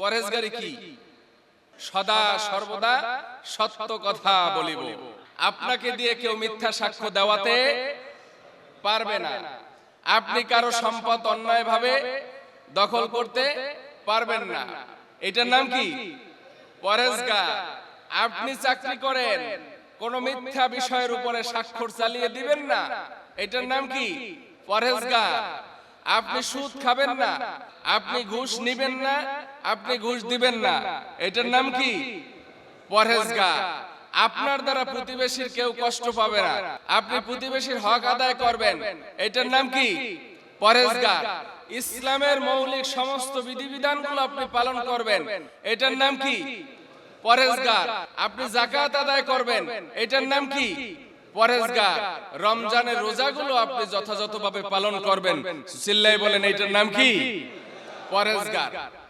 পরেশগারি কি? সদা সর্বদা সত্য কথা বলিব। আপনাকে দিয়ে কেউ মিথ্যা সাক্ষ্য দেওয়াতে পারবে না। আপনি কারও সম্পদ অন্যায়ভাবে দখল করতে পারবেন না। এটার নাম কি? পরেশগার। আপনি চাকরি করেন। কোন মিথ্যা বিষয়ের উপরে স্বাক্ষর চালিয়ে দিবেন না। এটার নাম কি? পরেশগার। আপনি সুদ খাবেন না আপনি ঘুষ নিবেন না আপনি ঘুষ দিবেন না। এটার নাম কি? পরহেজগার। আপনার দ্বারা প্রতিবেশীর কেউ কষ্ট পাবে না। আপনি প্রতিবেশীর হক আদায় করবেন। এটার নাম কি? পরহেজগার। ইসলামের মৌলিক সমস্ত বিধিবিধানগুলো আপনি পালন করবেন। এটার নাম কি? পরহেজগার। আপনি জাকাত আদায় করবেন। এটার নাম কি? পরহেজগার রমজানের রোজাগুলো আপনি যথাযথভাবে পালন করবেন। চিল্লাই বলেন এটার নাম কি? পরহেজগার